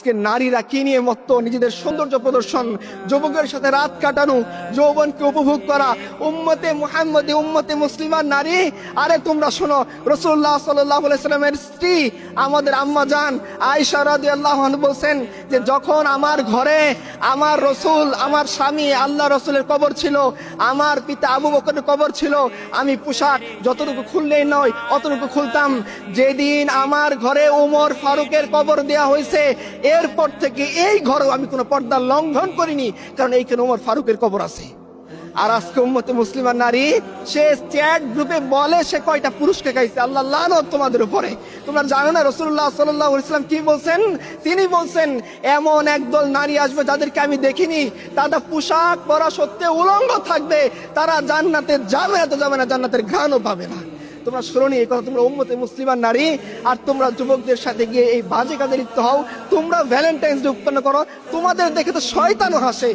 আজকে নারীরা কি নিয়ে মত্ত? নিজেদের সৌন্দর্য প্রদর্শন, যুবকের সাথে রাত কাটানো, যৌবনকে উপভোগ করা। উম্মতে মুহাম্মদী উম্মতে মুসলিমার নারী। আরে তোমরা শোনো রসুল্লাহ সাল্লামের স্ত্রী, আমাদের আম্মা জান আয়সা রাদি আল্লাহ বলছেন যে, যখন আমার ঘরে আমার রসুল, আমার স্বামী আল্লাহ রসুলের কবর ছিল, আমার পিতা আবু বকরের কবর ছিল, আমি পোশাক যতটুকু খুললেই নয়, অতটুকু খুলতাম। যেদিন আমার ঘরে উমর ফারুকের কবর দেয়া হয়েছে এরপর থেকে এই ঘরেও আমি কোনো পর্দা লঙ্ঘন করিনি, কারণ এইখানে উমর ফারুকের কবর আছে। আর আজকে উম্মতে মুসলিমার নারী, সে চ্যাট গ্রুপে বলে সে কয়টা পুরুষকে গাইছে আল্লাহ লানত তোমাদের উপরে। তোমরা জানো না রসুল্লাহ সাল্লাহ ইসলাম কি বলছেন? তিনি বলছেন, এমন একদল নারী আসবে যাদেরকে আমি দেখিনি। তারা পোশাক পরা সত্ত্বেও উলঙ্গ থাকবে। তারা জান্নাতে যাবে না তো যাবে না, জান্নাতের ঘ্রাণও পাবে না। তোমরা শোনি এই কথা তোমরা উম্মতে মুসলিমান নারী, আর তোমরা যুবকদের সাথে গিয়ে এই বাজে কাজে লিপ্ত হও। তোমরা ভ্যালেন্টাইন্স ডে উৎপন্ন করো। তোমাদের দেখে তো শয়তানও হাসে।